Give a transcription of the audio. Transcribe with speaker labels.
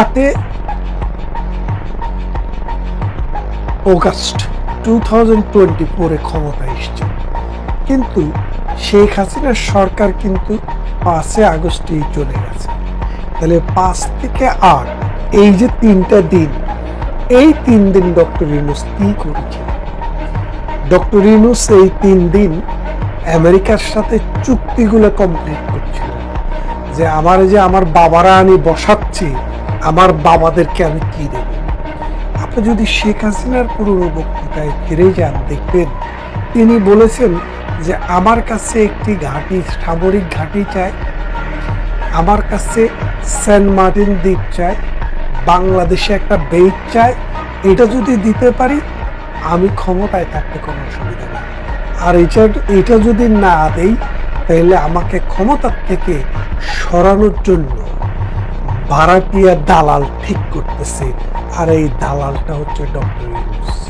Speaker 1: আটে August two thousand twenty ফোরে ক্ষমতা এসছে। কিন্তু শেখ হাসিনার সরকার কিন্তু পাঁচে আগস্টেই চলে গেছে। তাহলে পাঁচ থেকে আট, এই যে তিনটা দিন, এই তিন দিন ডক্টর ইউনুস কি করেছে? ডক্টর ইউনুস এই তিন দিন আমেরিকার সাথে চুক্তিগুলো কমপ্লিট যে আমার যে আমার বাবারা আমি বসাচ্ছি, আমার বাবাদেরকে আমি কি দেব? আপনি যদি শেখ হাসিনার পুরনো বক্তৃতায় ফিরে যান, দেখবেন তিনি বলেছেন যে আমার কাছে একটি ঘাঁটি, সামরিক ঘাঁটি চাই, আমার কাছে সেন্ট মার্টিন দ্বীপ চাই, বাংলাদেশে একটা বেইট চাই, এটা যদি দিতে পারি, আমি ক্ষমতায় থাকতে কোনো অসুবিধা নেই। আর এটা এটা যদি না দেই, তাহলে আমাকে ক্ষমতার থেকে সরানোর জন্য ভাড়াটিয়া দালাল ঠিক করতেছে। আর এই দালালটা হচ্ছে ডক্টর ইউনুস।